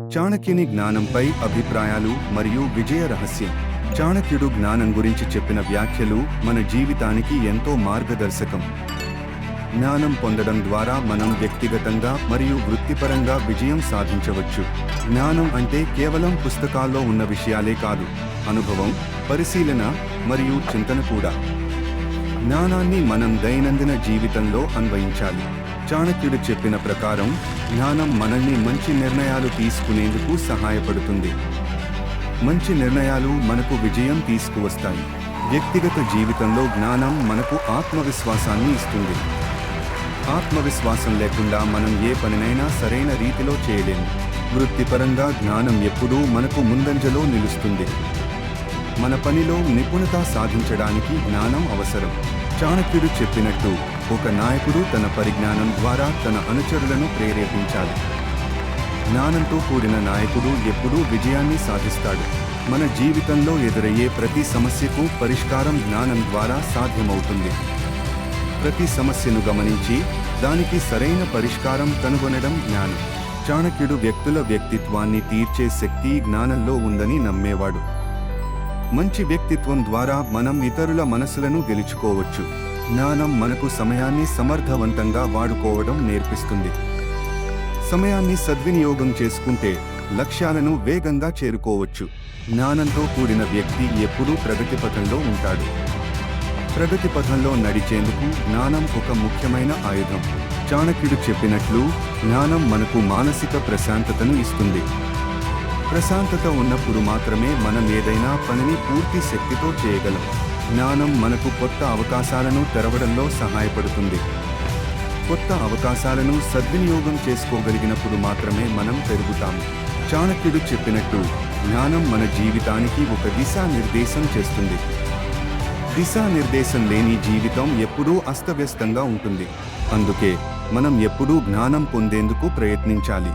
చాణక్యుని జ్ఞానంపై అభిప్రాయాలు మరియు విజయ రహస్యం. చాణక్యుడు జ్ఞానం గురించి చెప్పిన వ్యాఖ్యలు మన జీవితానికి ఎంతో మార్గదర్శకం. జ్ఞానం పొందడం ద్వారా మనం వ్యక్తిగతంగా మరియు వృత్తిపరంగా విజయం సాధించవచ్చు. జ్ఞానం అంటే కేవలం పుస్తకాల్లో ఉన్న విషయాలే కాదు అనుభవం పరిశీలన మరియు చింతన కూడా. జ్ఞానాన్ని మనం దైనందిన జీవితంలో అన్వయించాలి. చాణక్యుడు చెప్పిన ప్రకారం జ్ఞానం మనల్ని మంచి నిర్ణయాలు తీసుకునేందుకు సహాయపడుతుంది. మంచి నిర్ణయాలు మనకు విజయం తీసుకువస్తాయి. వ్యక్తిగత జీవితంలో జ్ఞానం మనకు ఆత్మవిశ్వాసాన్ని ఇస్తుంది. ఆత్మవిశ్వాసం లేకుండా మనం ఏ పనినైనా సరైన రీతిలో చేయలేము వృత్తిపరంగా జ్ఞానం ఎప్పుడూ మనకు ముందంజలో నిలుస్తుంది. మన పనిలో నిపుణత సాధించడానికి జ్ఞానం అవసరం. చాణక్యుడు చెప్పినట్టు ఒక నాయకుడు తన పరిజ్ఞానం ద్వారా తన అనుచరులను ప్రేరేపించాలి. జ్ఞానంతో కూడిన నాయకుడు ఎప్పుడూ విజయాన్ని సాధిస్తాడు. మన జీవితంలో ఎదురయ్యే ప్రతి సమస్యకు పరిష్కారం జ్ఞానం ద్వారా సాధ్యమవుతుంది. ప్రతి సమస్యను గమనించి దానికి సరైన పరిష్కారం కనుగొనడం జ్ఞానం. చాణక్యుడు వ్యక్తుల వ్యక్తిత్వాన్ని తీర్చే శక్తి జ్ఞానంలో ఉందని నమ్మేవాడు. మంచి వ్యక్తిత్వం ద్వారా మనం ఇతరుల మనసులను గెలుచుకోవచ్చు. జ్ఞానం మనకు సమయాన్ని సమర్థవంతంగా వాడుకోవడం నేర్పిస్తుంది. సమయాన్ని సద్వినియోగం చేసుకుంటే లక్ష్యాలను వేగంగా చేరుకోవచ్చు. జ్ఞానంతో కూడిన వ్యక్తి ఎప్పుడూ ప్రగతి పథంలో ఉంటాడు. ప్రగతి పథంలో నడిచేందుకు జ్ఞానం ఒక ముఖ్యమైన ఆయుధం. చాణక్యుడు చెప్పినట్లు జ్ఞానం మనకు మానసిక ప్రశాంతతను ఇస్తుంది. ప్రశాంతత ఉన్నప్పుడు మాత్రమే మనం ఏదైనా పనిని పూర్తి శక్తితో చేయగలం. జ్ఞానం మనకు కొత్త అవకాశాలను తెరవడంలో సహాయపడుతుంది. కొత్త అవకాశాలను సద్వినియోగం చేసుకోగలిగినప్పుడు మాత్రమే మనం పెరుగుతాము చాణక్యుడు చెప్పినట్టు జ్ఞానం మన జీవితానికి ఒక దిశానిర్దేశం చేస్తుంది. దిశానిర్దేశం లేని జీవితం ఎప్పుడూ అస్తవ్యస్తంగా ఉంటుంది. అందుకే మనం ఎప్పుడూ జ్ఞానం పొందేందుకు ప్రయత్నించాలి.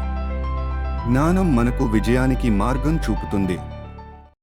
జ్ఞానం మనకు విజయానికి మార్గం చూపుతుంది.